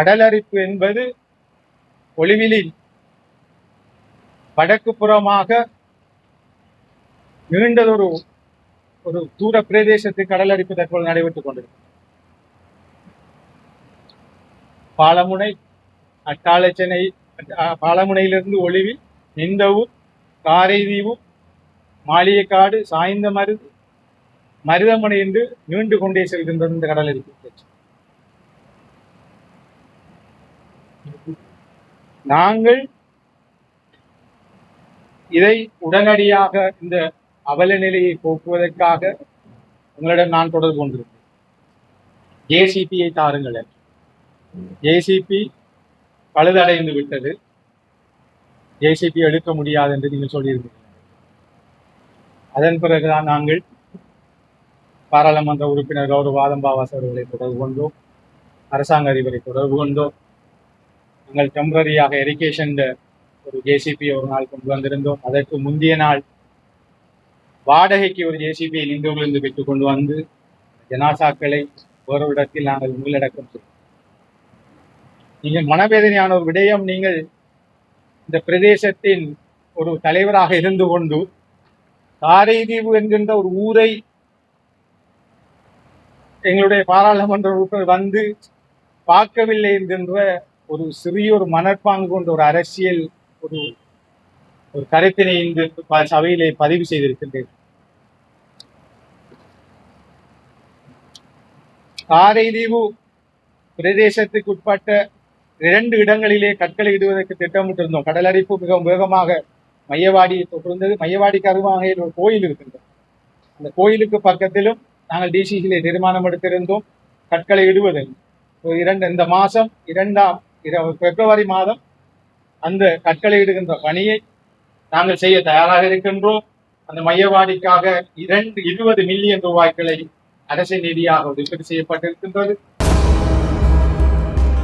கடலரிப்பு என்பது ஒளிவிலின் வடக்கு புறமாக நீண்டதொரு ஒரு தூர பிரதேசத்தில் கடலரிப்பு தற்போது நடைபெற்றுக் கொண்டிருக்கிறது. பாலமுனை அட்டாளச்சனை அஹ், பாலமுனையிலிருந்து ஒளிவில் நிந்தவூர் காரைதீவு மாளிகைக்காடு சாய்ந்த மருது மருதமனை என்று நீண்டு கொண்டே செல்கின்றது இந்த கடலரிப்பு பிரச்சனை நாங்கள் இதை உடனடியாக இந்த அவல நிலையை போக்குவதற்காக உங்களிடம் நான் தொடர்பு கொண்டிருக்கிறேன். ஜேசிபியை தாருங்கள் ஜேசிபி பழுதடைந்து விட்டது. ஜேசிபி எடுக்க முடியாது என்று நீங்கள் சொல்லியிருக்கிறீர்கள். அதன் பிறகுதான் நாங்கள் பாராளுமன்ற உறுப்பினர் கௌரவ வாதம்பாவாஸ் அவர்களை தொடர்பு கொண்டோம். அரசாங்க அதிபரை தொடர்பு கொண்டோம். நாங்கள் டெம்பரரியாக எரிகேஷன் ஒரு ஜேசிபி ஒரு நாள் கொண்டு வந்திருந்தோம். அதற்கு முந்தைய நாள் வாடகைக்கு ஒரு ஜேசிபியை நின்றூரிலிருந்து பெற்றுக் கொண்டு வந்து ஜனாசாக்களை ஒரு இடத்தில் நாங்கள் உள்ளடக்கம் செய்தோம். நீங்கள் மனவேதனையான ஒரு விடயம் நீங்கள் இந்த பிரதேசத்தின் ஒரு தலைவராக இருந்து கொண்டு காரைதீவு என்கின்ற ஒரு ஊரை எங்களுடைய பாராளுமன்ற உறுப்பினர் வந்து பார்க்கவில்லை என்கின்ற ஒரு சிறிய ஒரு மனப்பாங்கு கொண்ட ஒரு அரசியல் ஒரு ஒரு கருத்தினை இங்கு சபையிலே பதிவு செய்திருக்கின்றேன். காரைதீவு பிரதேசத்துக்கு உட்பட்ட இரண்டு இடங்களிலே கற்களை இடுவதற்கு திட்டமிட்டிருந்தோம். கடலரிப்பு மிகவும் வேகமாக மையவாடியை தொடர்ந்தது. மையவாடிக்கு அருகாமையில் ஒரு கோயில் இருக்கின்றது. அந்த கோயிலுக்கு பக்கத்திலும் நாங்கள் டிசிசியிலே தீர்மானம் எடுத்திருந்தோம். கற்களை இடுவதில். இரண்டு இந்த மாதம் இரண்டாம் பிப்ரவரி மாதம் அந்த கற்களை இடுகின்ற பணியை நாங்கள் செய்ய தயாராக இருக்கின்றோம். அந்த மையவாடிக்காக இரண்டு இருபது மில்லியன் ரூபாய்களை அரசு நிதியாக ஒதுக்கீடு செய்யப்பட்டிருக்கின்றது.